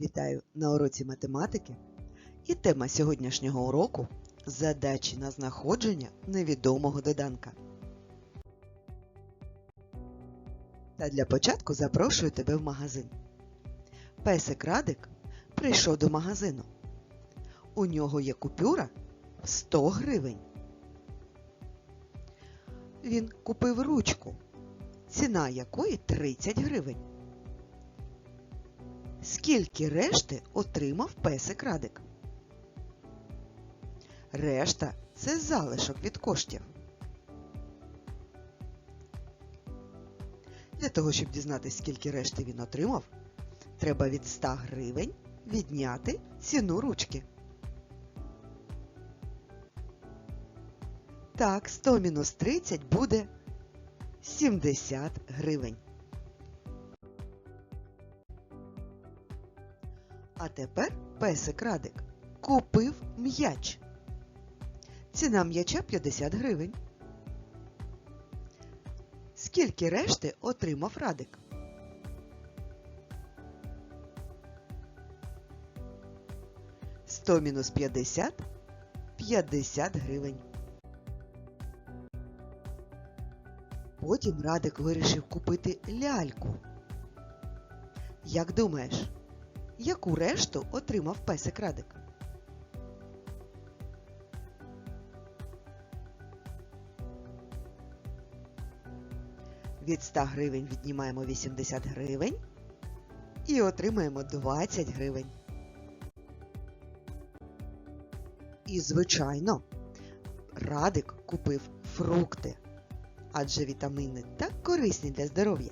Вітаю на уроці математики. І тема сьогоднішнього уроку задачі на знаходження невідомого доданка. Та для початку запрошую тебе в магазин. Песик Радик прийшов до магазину. У нього є купюра 100 гривень. Він купив ручку, ціна якої 30 гривень. Скільки решти отримав песик Радик? Решта це залишок від коштів. Для того, щоб дізнатися, скільки решти він отримав, треба від 100 гривень відняти ціну ручки. Так, 100 мінус 30 буде 70 гривень. А тепер песик Радик купив м'яч. Ціна м'яча 50 гривень. Скільки решти отримав Радик? Сто мінус 50 – 50 гривень. Потім Радик вирішив купити ляльку. Як думаєш, яку решту отримав песик Радик? Від 100 гривень віднімаємо 80 гривень і отримаємо 20 гривень. І, звичайно, Радик купив фрукти, адже вітаміни так корисні для здоров'я.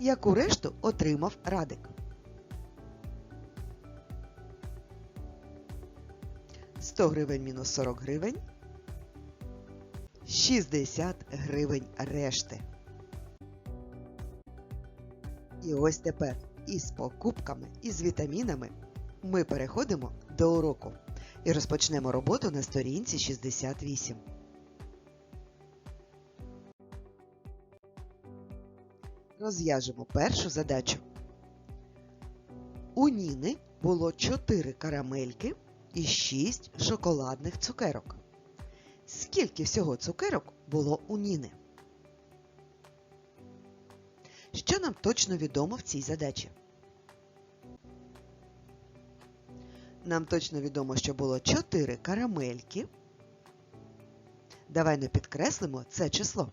Яку решту отримав Радик? 100 гривень мінус 40 гривень. 60 гривень решти. І ось тепер із покупками, і з вітамінами ми переходимо до уроку і розпочнемо роботу на сторінці 68. Розв'яжемо першу задачу. У Ніни було 4 карамельки і 6 шоколадних цукерок. Скільки всього цукерок було у Ніни? Що нам точно відомо в цій задачі? Нам точно відомо, що було 4 карамельки. Давай не підкреслимо це число.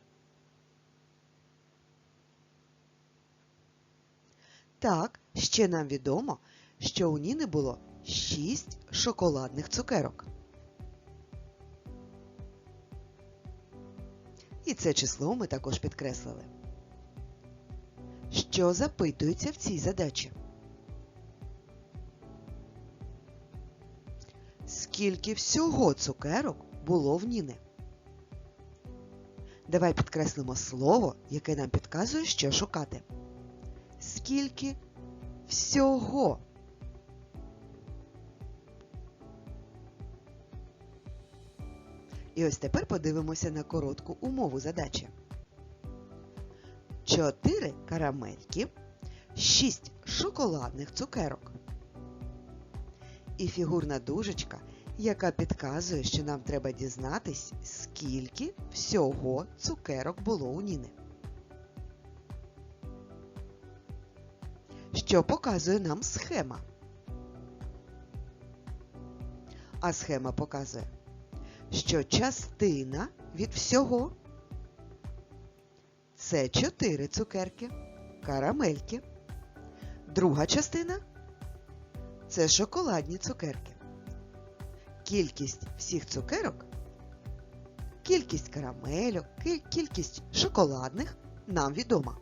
Так, ще нам відомо, що у Ніни було 6 шоколадних цукерок. І це число ми також підкреслили. Що запитується в цій задачі? Скільки всього цукерок було в Ніни? Давай підкреслимо слово, яке нам підказує, що шукати. Скільки всього? І ось тепер подивимося на коротку умову задачі. 4 карамельки, 6 шоколадних цукерок. І фігурна дужечка, яка підказує, що нам треба дізнатись, скільки всього цукерок було у Ніни. Що показує нам схема? А схема показує, що частина від всього це 4 цукерки, карамельки. Друга частина це шоколадні цукерки. Кількість всіх цукерок, кількість карамельок, кількість шоколадних нам відома.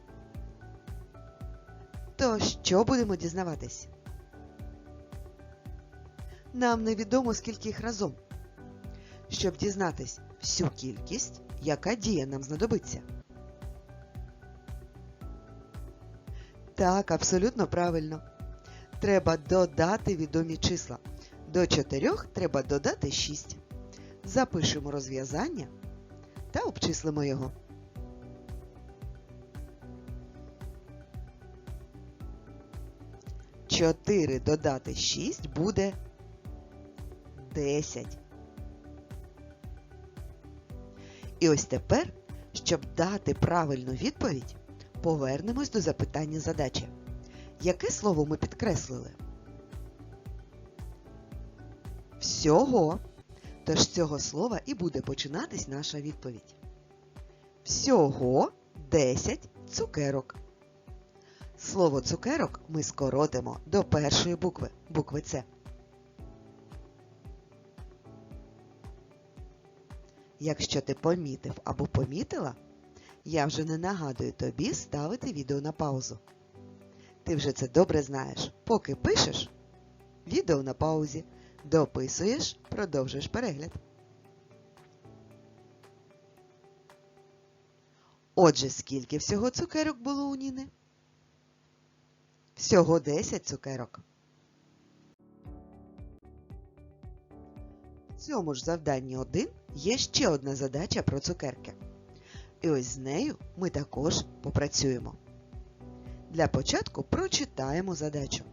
То що будемо дізнаватись? Нам невідомо, скільки їх разом. Щоб дізнатись всю кількість, яка дія нам знадобиться. Так, абсолютно правильно. Треба додати відомі числа. До 4 треба додати 6. Запишемо розв'язання та обчислимо його. 4 4 додати 6 буде 10. І ось тепер, щоб дати правильну відповідь, повернемось до запитання задачі. Яке слово ми підкреслили? Всього. Тож з цього слова і буде починатись наша відповідь. Всього 10 цукерок. Слово цукерок ми скоротимо до першої букви, букви С. Якщо ти помітив або помітила, я вже не нагадую тобі ставити відео на паузу. Ти вже це добре знаєш. Поки пишеш, відео на паузі, дописуєш, продовжуєш перегляд. Отже, скільки всього цукерок було у Ніни? Всього 10 цукерок. В цьому ж завданні 1 є ще одна задача про цукерки. І ось з нею ми також попрацюємо. Для початку прочитаємо задачу.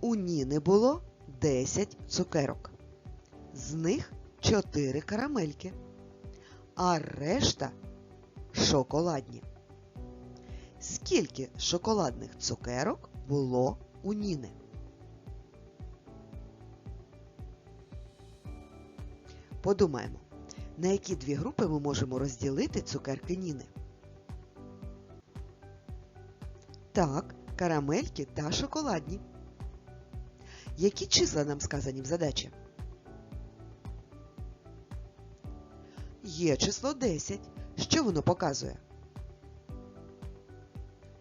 У Ніни було 10 цукерок. З них 4 карамельки, а решта шоколадні. Скільки шоколадних цукерок було у Ніни? Подумаємо, на які дві групи ми можемо розділити цукерки Ніни. Так, карамельки та шоколадні. Які числа нам сказані в задачі? Є число 10. Що воно показує?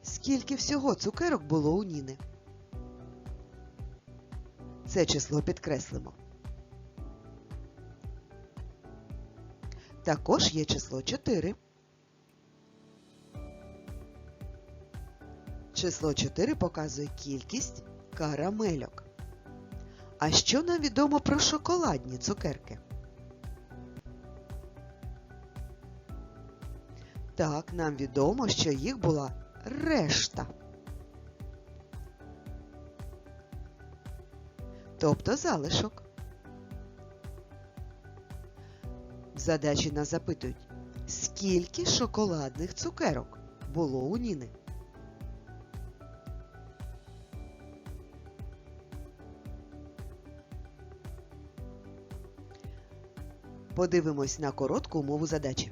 Скільки всього цукерок було у Ніни? Це число підкреслимо. Також є число 4. Число 4 показує кількість карамельок. А що нам відомо про шоколадні цукерки? Так, нам відомо, що їх була решта. Тобто залишок. Задачі нас запитують, скільки шоколадних цукерок було у Ніни? Подивимось на коротку умову задачі.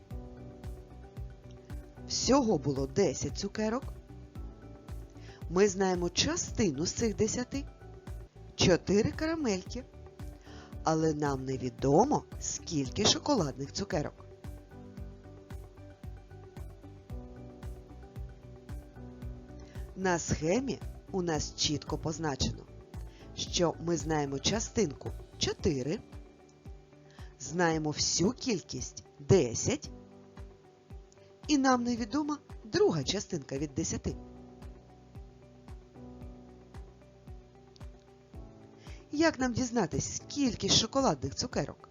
Всього було 10 цукерок. Ми знаємо частину з цих 10 – 4 карамельки. Але нам невідомо, скільки шоколадних цукерок. На схемі у нас чітко позначено, що ми знаємо частинку 4, знаємо всю кількість 10, і нам невідома друга частинка від 10. Як нам дізнатись, скільки шоколадних цукерок?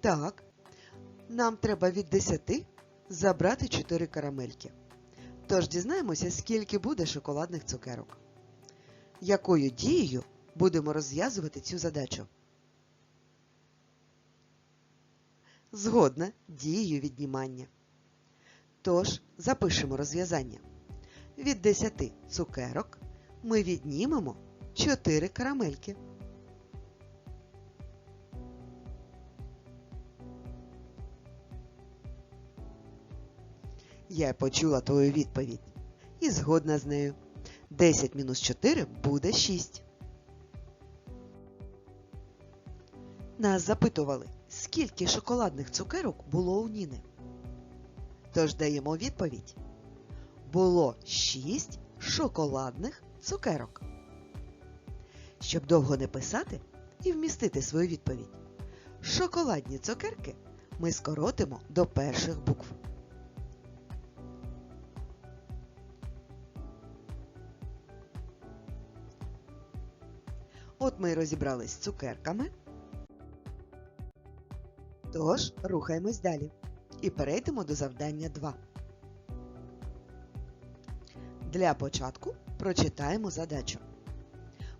Так, нам треба від 10 забрати 4 карамельки. Тож дізнаємося, скільки буде шоколадних цукерок. Якою дією будемо розв'язувати цю задачу? Згодна дією віднімання. Тож запишемо розв'язання. Від 10 цукерок ми віднімемо 4 карамельки. Я почула твою відповідь і згодна з нею. 10 мінус 4 буде 6. Нас запитували, скільки шоколадних цукерок було у Ніни. Тож даємо відповідь. Було 6 шоколадних цукерок. Щоб довго не писати і вмістити свою відповідь, шоколадні цукерки ми скоротимо до перших букв. От ми розібрались з цукерками. Тож, рухаємось далі. і перейдемо до завдання 2. Для початку прочитаємо задачу.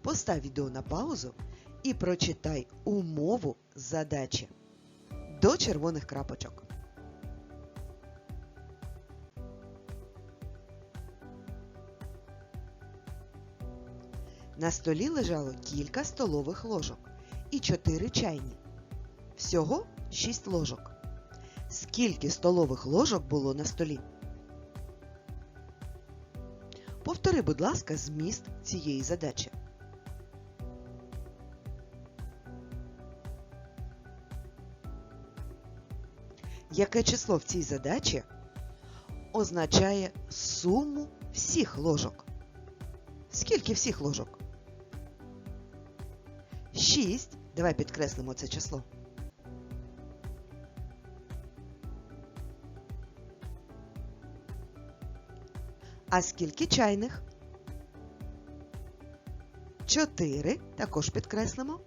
Постав відео на паузу і прочитай умову задачі до червоних крапочок. На столі лежало кілька столових ложок і 4 чайні. Всього 6 ложок. Скільки столових ложок було на столі? Повтори, будь ласка, зміст цієї задачі. Яке число в цій задачі означає суму всіх ложок? Скільки всіх ложок? 6. Давай підкреслимо це число. А скільки чайних? 4. Також підкреслимо.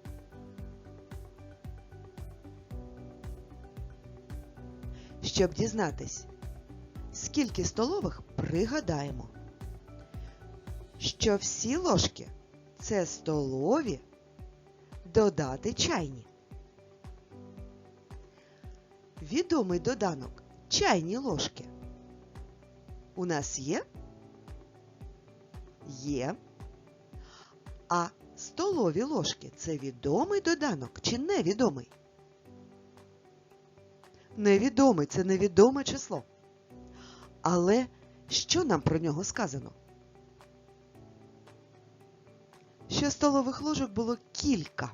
Щоб дізнатись, скільки столових пригадаємо, що всі ложки це столові додати чайні. Відомий доданок чайні ложки. У нас є? Є. А столові ложки це відомий доданок чи невідомий? Невідомий це невідоме число. Але що нам про нього сказано? Що столових ложок було кілька.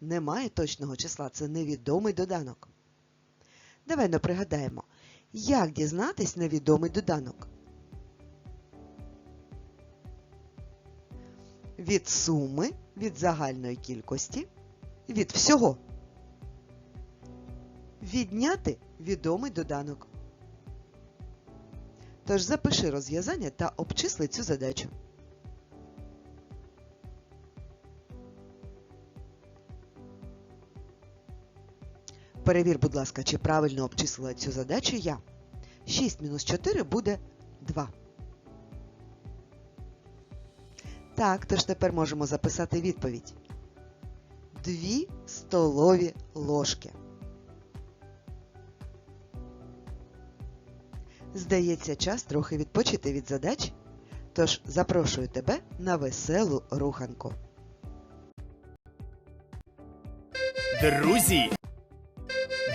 Немає точного числа, це невідомий доданок. Давай не пригадаємо, як дізнатись невідомий доданок. Від суми, від загальної кількості, від всього. Відняти відомий доданок. Тож запиши розв'язання та обчисли цю задачу. Перевір, будь ласка, чи правильно обчислила цю задачу я. 6 мінус 4 буде 2. Так, тож тепер можемо записати відповідь. Дві столові ложки. Здається, час трохи відпочити від задач, тож запрошую тебе на веселу руханку. Друзі!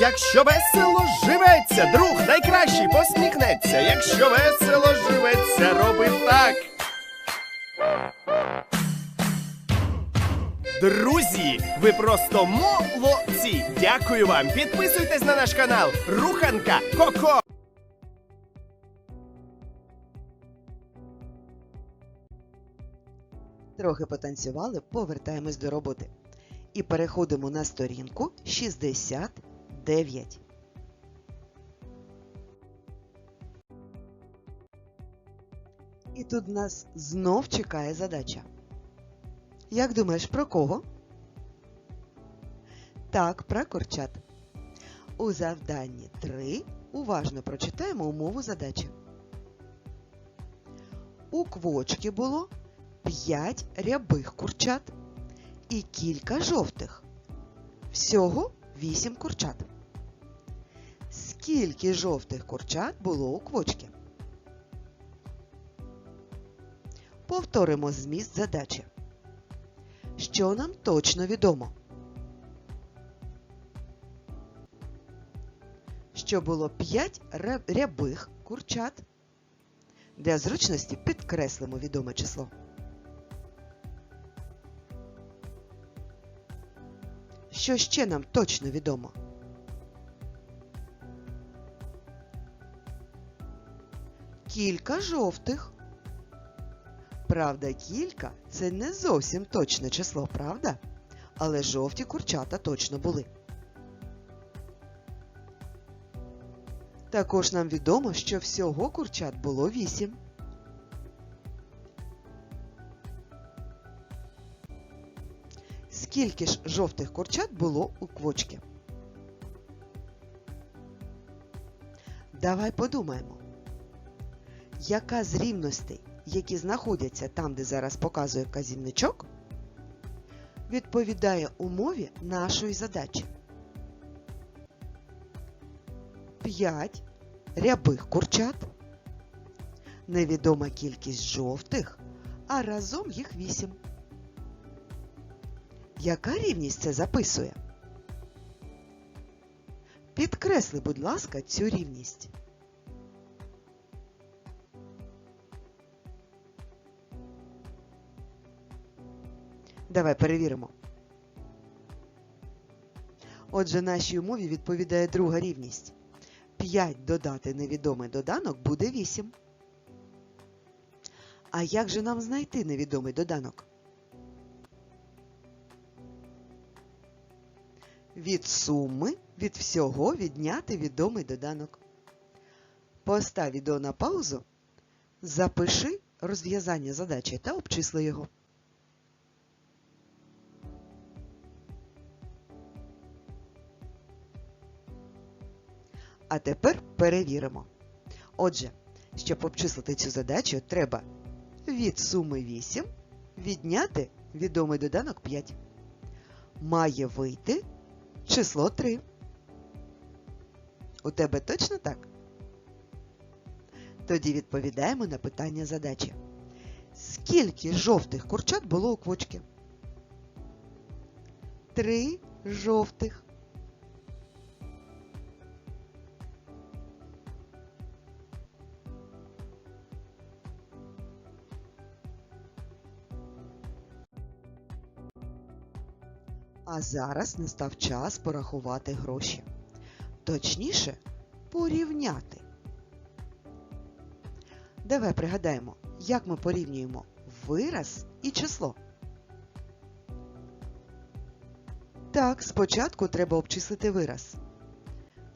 Якщо весело живеться, друг найкращий посміхнеться. Якщо весело живеться, роби так. Друзі, ви просто молодці! Дякую вам! Підписуйтесь на наш канал Руханка Коко! Трохи потанцювали, повертаємось до роботи. І переходимо на сторінку 69. І тут нас знов чекає задача. Як думаєш, про кого? Так, про курчат. У завданні 3 уважно прочитаємо умову задачі. У квочки було 5 рябих курчат і кілька жовтих. Всього 8 курчат. Скільки жовтих курчат було у квочки? Повторимо зміст задачі. Що нам точно відомо? Що було 5 рябих курчат. Для зручності підкреслимо відоме число. Що ще нам точно відомо? Кілька жовтих. Правда, кілька це не зовсім точне число, правда? Але жовті курчата точно були. Також нам відомо, що всього курчат було вісім. Скільки ж жовтих курчат було у квочки? Давай подумаємо, яка з рівностей, які знаходяться там, де зараз показує казівничок, відповідає умові нашої задачі. 5 рябих курчат, невідома кількість жовтих, а разом їх 8. Яка рівність це записує? Підкресли, будь ласка, цю рівність. Давай перевіримо. Отже, нашій умові відповідає друга рівність. 5 додати невідомий доданок буде 8. А як же нам знайти невідомий доданок? Від суми від всього відняти відомий доданок. Постав відео на паузу, запиши розв'язання задачі та обчисли його. А тепер перевіримо. Отже, щоб обчислити цю задачу, треба від суми 8 відняти відомий доданок 5. Має вийти число 3. У тебе точно так? Тоді відповідаємо на питання задачі. Скільки жовтих курчат було у квочки? Три жовтих. Зараз настав час порахувати гроші. Точніше, порівняти. Давай пригадаємо, як ми порівнюємо вираз і число. Так, спочатку треба обчислити вираз.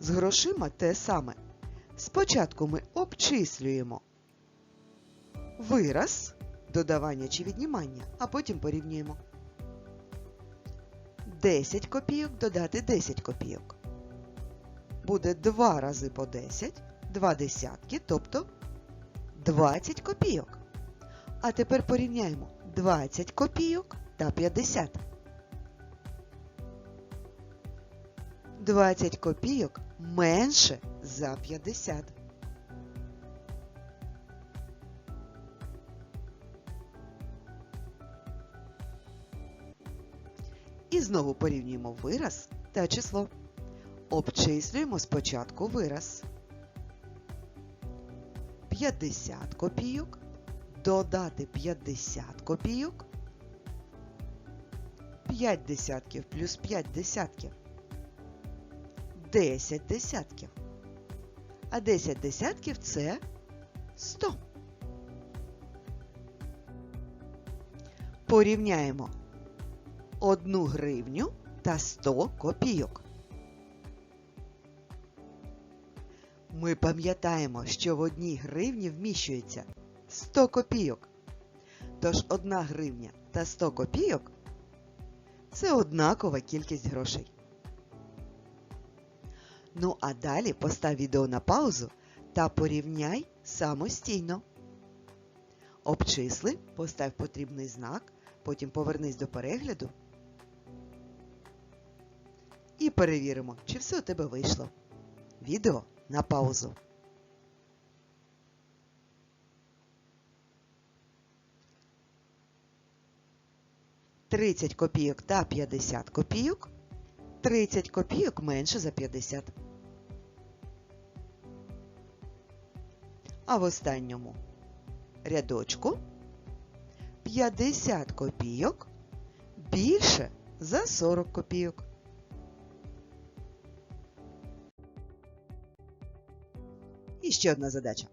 З грошима те саме. Спочатку ми обчислюємо вираз, додавання чи віднімання, а потім порівнюємо. 10 копійок додати 10 копійок. Буде 2 рази по 10, 2 десятки, тобто 20 копійок. А тепер порівняємо 20 копійок та 50. 20 копійок менше за 50. І знову порівнюємо вираз та число. Обчислюємо спочатку вираз. 50 копійок додати 50 копійок. 5 десятків плюс 5 десятків. 10 десятків. А 10 десятків це 100. Порівняємо 1 гривню та 100 копійок. Ми пам'ятаємо, що в одній гривні вміщується 100 копійок. Тож 1 гривня та 100 копійок це однакова кількість грошей. Ну а далі постав відео на паузу та порівняй самостійно. Обчисли, постав потрібний знак, потім повернись до перегляду. Перевіримо, чи все у тебе вийшло. Відео на паузу. Тридцять копійок та 50 копійок. 30 копійок менше за 50. А в останньому рядочку 50 копійок більше за 40 копійок. Ще одна задача.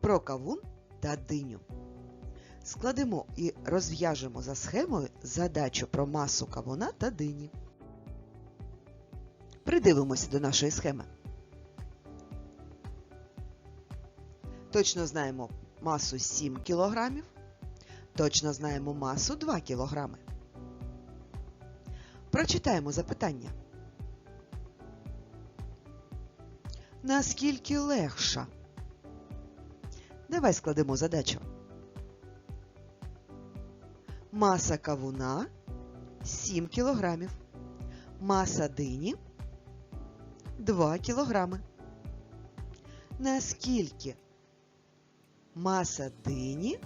Про кавун та диню. Складемо і розв'яжемо за схемою задачу про масу кавуна та дині. Придивимося до нашої схеми. Точно знаємо масу 7 кг. Точно знаємо масу 2 кг. Прочитаємо запитання. Наскільки легша? Давай складемо задачу. Маса кавуна 7 кг. Маса дині 2 кг. Наскільки маса дині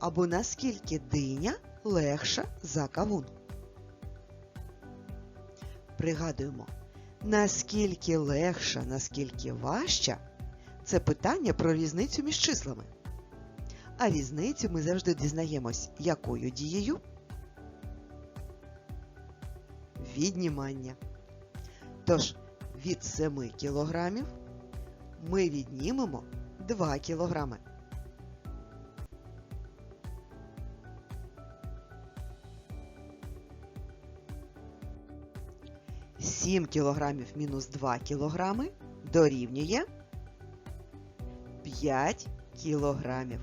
або наскільки диня легша за кавун? Пригадуємо, наскільки легша, наскільки важча це питання про різницю між числами. А різницю ми завжди дізнаємось якою дією? Віднімання. Тож, від 7 кілограмів ми віднімемо 2 кілограми. Сім кілограмів мінус 2 кілограми дорівнює 5 кілограмів.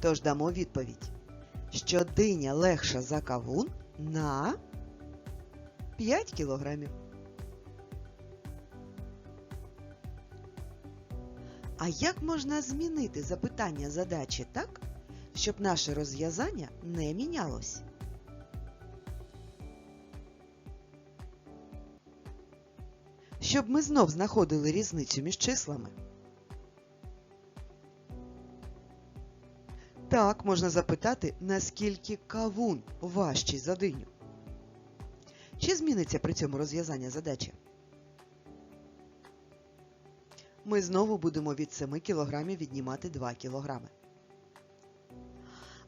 Тож дамо відповідь, що диня легша за кавун на 5 кілограмів. А як можна змінити запитання задачі так, щоб наше розв'язання не мінялось? Щоб ми знов знаходили різницю між числами. Так, можна запитати, наскільки кавун важчий за диню. Чи зміниться при цьому розв'язання задачі? Ми знову будемо від 7 кг віднімати 2 кг.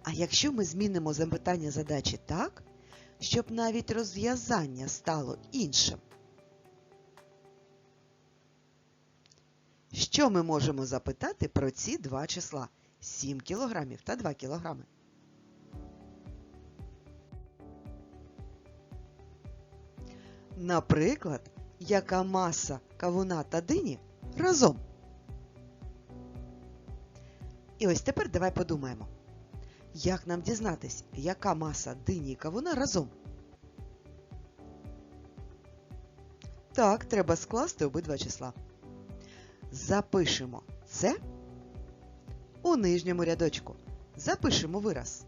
А якщо ми змінимо запитання задачі так, щоб навіть розв'язання стало іншим, що ми можемо запитати про ці два числа 7 кг та 2 кг? Наприклад, яка маса кавуна та дині разом? І ось тепер давай подумаємо, як нам дізнатись, яка маса дині і кавуна разом? Так, треба скласти обидва числа. Запишемо це у нижньому рядочку. Запишемо вираз.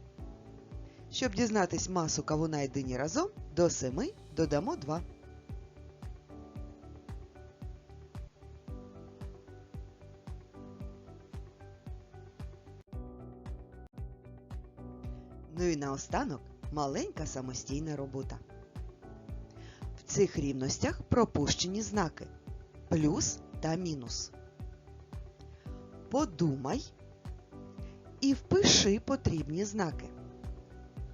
Щоб дізнатись масу кавуна і дині разом, до 7 додамо 2. Ну і наостанок маленька самостійна робота. В цих рівностях пропущені знаки плюс та мінус. подумай і впиши потрібні знаки.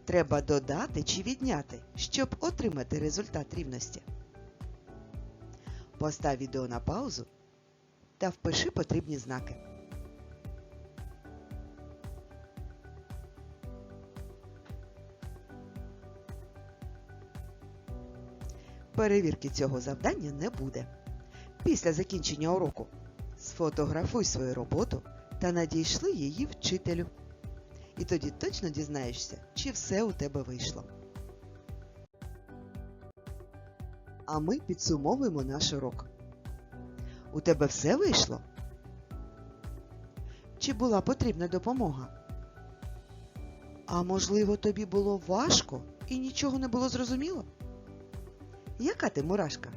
Треба додати чи відняти, щоб отримати результат рівності. Постав відео на паузу та впиши потрібні знаки. Перевірки цього завдання не буде. Після закінчення уроку сфотографуй свою роботу та надійшли її вчителю. І тоді точно дізнаєшся, чи все у тебе вийшло. А ми підсумовуємо наш урок. У тебе все вийшло? Чи була потрібна допомога? А можливо, тобі було важко і нічого не було зрозуміло? Яка ти мурашка?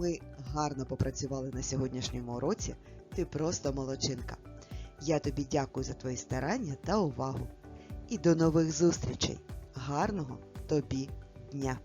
Ми гарно попрацювали на сьогоднішньому уроці. Ти просто молодчинка. Я тобі дякую за твої старання та увагу. І до нових зустрічей. Гарного тобі дня!